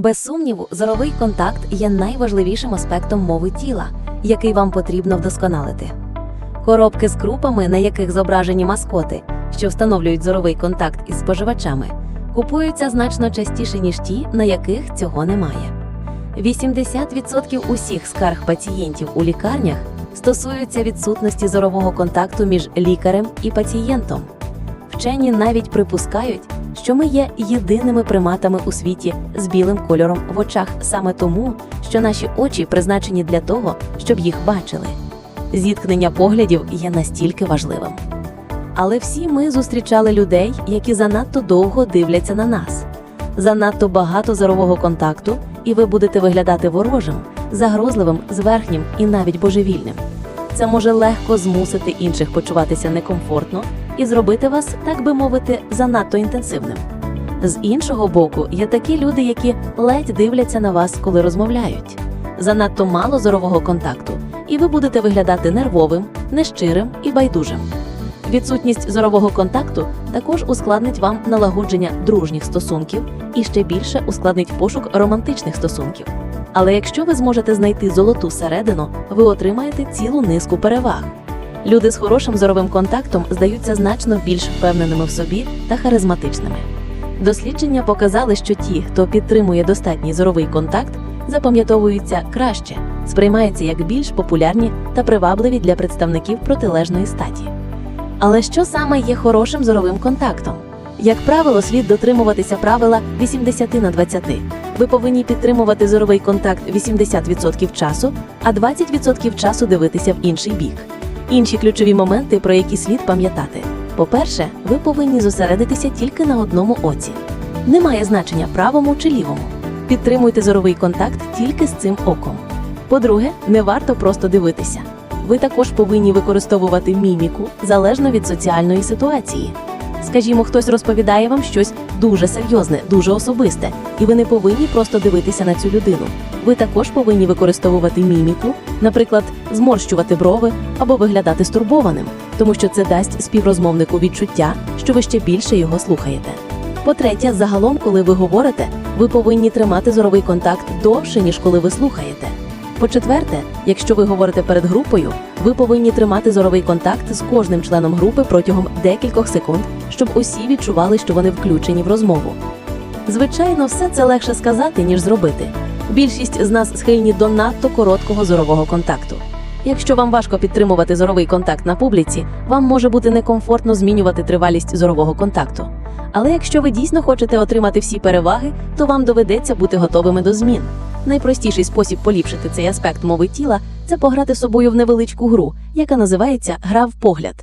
Без сумніву, зоровий контакт є найважливішим аспектом мови тіла, який вам потрібно вдосконалити. Коробки з крупами, на яких зображені маскоти, що встановлюють зоровий контакт із споживачами, купуються значно частіше, ніж ті, на яких цього немає. 80% усіх скарг пацієнтів у лікарнях стосуються відсутності зорового контакту між лікарем і пацієнтом. Вчені навіть припускають, що ми є єдиними приматами у світі з білим кольором в очах саме тому, що наші очі призначені для того, щоб їх бачили. Зіткнення поглядів є настільки важливим. Але всі ми зустрічали людей, які занадто довго дивляться на нас. Занадто багато зорового контакту, і ви будете виглядати ворожим, загрозливим, зверхнім і навіть божевільним. Це може легко змусити інших почуватися некомфортно і зробити вас, так би мовити, занадто інтенсивним. З іншого боку, є такі люди, які ледь дивляться на вас, коли розмовляють. Занадто мало зорового контакту, і ви будете виглядати нервовим, нещирим і байдужим. Відсутність зорового контакту також ускладнить вам налагодження дружніх стосунків і ще більше ускладнить пошук романтичних стосунків. Але якщо ви зможете знайти золоту середину, ви отримаєте цілу низку переваг. Люди з хорошим зоровим контактом здаються значно більш впевненими в собі та харизматичними. Дослідження показали, що ті, хто підтримує достатній зоровий контакт, запам'ятовуються краще, сприймаються як більш популярні та привабливі для представників протилежної статі. Але що саме є хорошим зоровим контактом? Як правило, слід дотримуватися правила 80 на 20. Ви повинні підтримувати зоровий контакт 80% часу, а 20% часу дивитися в інший бік. Інші ключові моменти, про які слід пам'ятати. По-перше, ви повинні зосередитися тільки на одному оці. Немає значення правому чи лівому. Підтримуйте зоровий контакт тільки з цим оком. По-друге, не варто просто дивитися. Ви також повинні використовувати міміку залежно від соціальної ситуації. Скажімо, хтось розповідає вам щось дуже серйозне, дуже особисте, і ви не повинні просто дивитися на цю людину. Ви також повинні використовувати міміку, наприклад, зморщувати брови або виглядати стурбованим, тому що це дасть співрозмовнику відчуття, що ви ще більше його слухаєте. По-третє, загалом, коли ви говорите, ви повинні тримати зоровий контакт довше, ніж коли ви слухаєте. По-четверте, якщо ви говорите перед групою, ви повинні тримати зоровий контакт з кожним членом групи протягом декількох секунд, щоб усі відчували, що вони включені в розмову. Звичайно, все це легше сказати, ніж зробити. Більшість з нас схильні до надто короткого зорового контакту. Якщо вам важко підтримувати зоровий контакт на публіці, вам може бути некомфортно змінювати тривалість зорового контакту. Але якщо ви дійсно хочете отримати всі переваги, то вам доведеться бути готовими до змін. Найпростіший спосіб поліпшити цей аспект мови тіла це пограти собою в невеличку гру, яка називається Гра в погляд.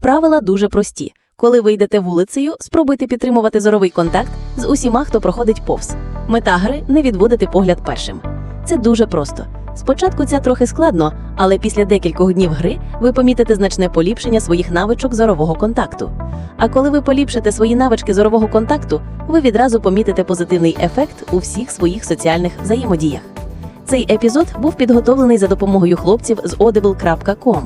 Правила дуже прості. Коли ви йдете вулицею, спробуйте підтримувати зоровий контакт з усіма, хто проходить повз. Мета гри не відводити погляд першим. Це дуже просто. Спочатку це трохи складно, але після декількох днів гри ви помітите значне поліпшення своїх навичок зорового контакту. А коли ви поліпшите свої навички зорового контакту, ви відразу помітите позитивний ефект у всіх своїх соціальних взаємодіях. Цей епізод був підготовлений за допомогою хлопців з audible.com.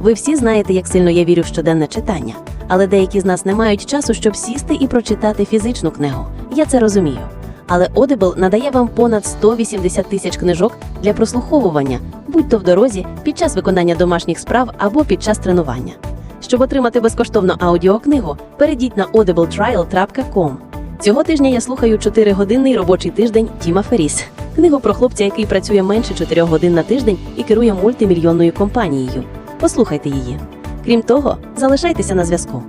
Ви всі знаєте, як сильно я вірю в щоденне читання, але деякі з нас не мають часу, щоб сісти і прочитати фізичну книгу. Я це розумію. Але Audible надає вам понад 180 тисяч книжок для прослуховування, будь-то в дорозі, під час виконання домашніх справ або під час тренування. Щоб отримати безкоштовну аудіокнигу, перейдіть на audibletrial.com. Цього тижня я слухаю 4-годинний робочий тиждень Тіма Феріс. Книгу про хлопця, який працює менше 4 годин на тиждень і керує мультимільйонною компанією. Послухайте її. Крім того, залишайтеся на зв'язку.